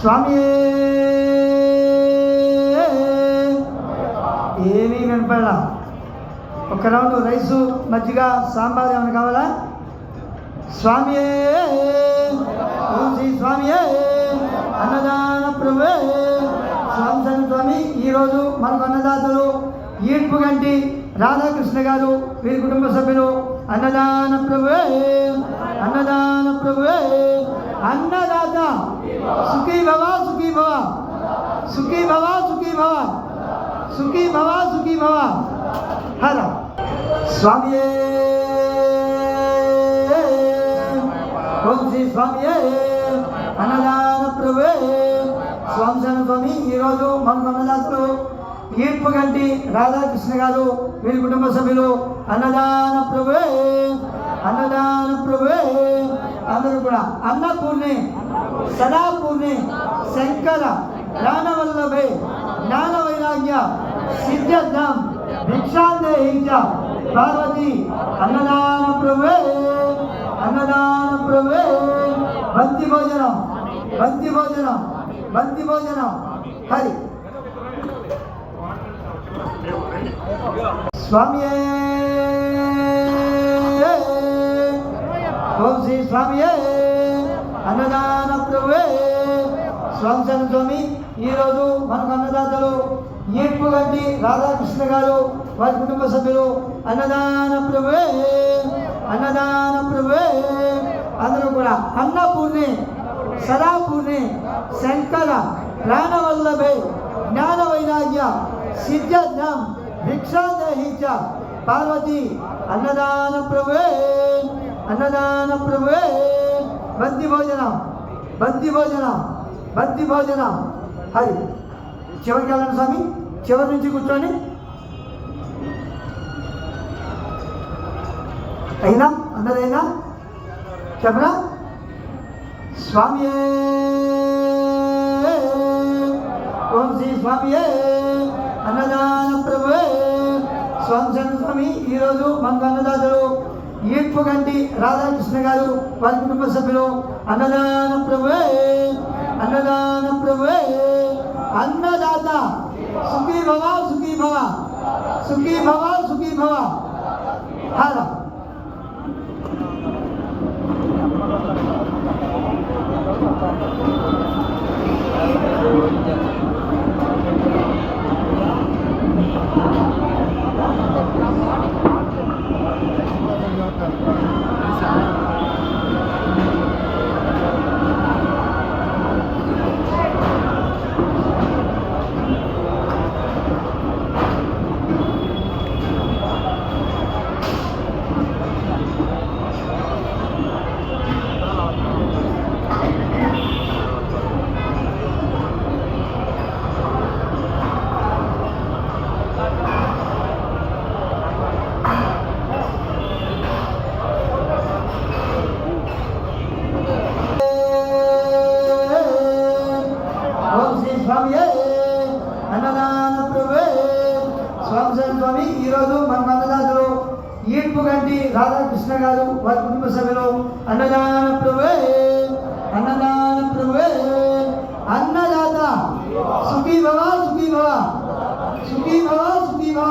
స్వామి! ఏమీ వినపడలా. ఒక round rice మజ్జిగ సాంబార్ ఏమైనా కావాలా? స్వామి! ఓం శ్రీ స్వామి! అన్నదాన ప్రభువే! స్వామి స్వామి ఈరోజు మనకు అన్నదాతలు ఈడ్పు గంటి రాధాకృష్ణ గారు వీరి కుటుంబ సభ్యులు అన్నదాన ప్రభువే అన్నదాన ప్రభువే అన్నదాత. సుఖీ భవ సుఖీ భవ. సుఖీ భవ సుఖీ భవ. సుఖీ భవ సుఖీ భవ. హర. స్వామి ఓం శ్రీ స్వామి అన్నదాన ప్రభువే. స్వామి స్వామి ఈరోజు మన అన్నదాతలు. ఈర్పు గంటి రాధాకృష్ణ గారు వీరి కుటుంబ సభ్యులు అన్నదాన ప్రభువే అన్నదాన ప్రభువే. అందరూ కూడా అన్నపూర్ణి సదాపూర్ణి శంకర జ్ఞానవల్లభే జ్ఞాన వైరాగ్య సిద్ధార్థం భిక్షాందేహించ పార్వతి అన్నదాన ప్రభువే అన్నదాన ప్రభువే. బంతి భోజనం బంతి భోజనం బంతి భోజనం. హరి. స్వామి ఓం శ్రీ స్వామి అన్నదాన ప్రభువే. స్వామి స్వామి ఈరోజు మనకు అన్నదాతలు ఈడ్పు గంటి రాధాకృష్ణ గారు వారి కుటుంబ సభ్యులు అన్నదాన ప్రభువే. అన్నదాన ప్రభువే. అందరూ కూడా అన్నపూర్ణి సదాపూర్ణి శంకర ప్రాణవల్లభే జ్ఞాన వైరాగ్య సిద్ధార్థం భిక్షాదేహించ. పార్వతి అన్నదాన ప్రభువే అన్నదాన ప్రభువే. బంతి భోజనం బంతి భోజనం బంతి భోజనం. హరి. చివరికి వెళ్ళండి స్వామి చివరి నుంచి కూర్చోండి. అయినా అన్నదైనా చెప్పరా స్వామి ఓం శ్రీ స్వామియే. అన్నదాన ప్రభువే. స్వామి స్వామి ఈరోజు మనకు అన్నదాతలు ఈడ్పు గంటి రాధాకృష్ణ గారు వారి కుటుంబ సభ్యులు. అన్నదాన ప్రభువే అన్నదాన ప్రభువే అన్నదాత సుఖీ భవ సుఖీ భవ సుఖీ భవ సుఖీ భవ హారా రామచంద్ర స్వామి ఈరోజు మన అన్నదాతలు ఈడ్పు గంటి రాధాకృష్ణ గారు వారి కుటుంబ సభ్యులు. అన్నదాన ప్రభువే అన్నదాన ప్రభువే అన్నదాత. సుఖీ భవ సుఖీ భవ సుఖీ భవ సుఖీ భవ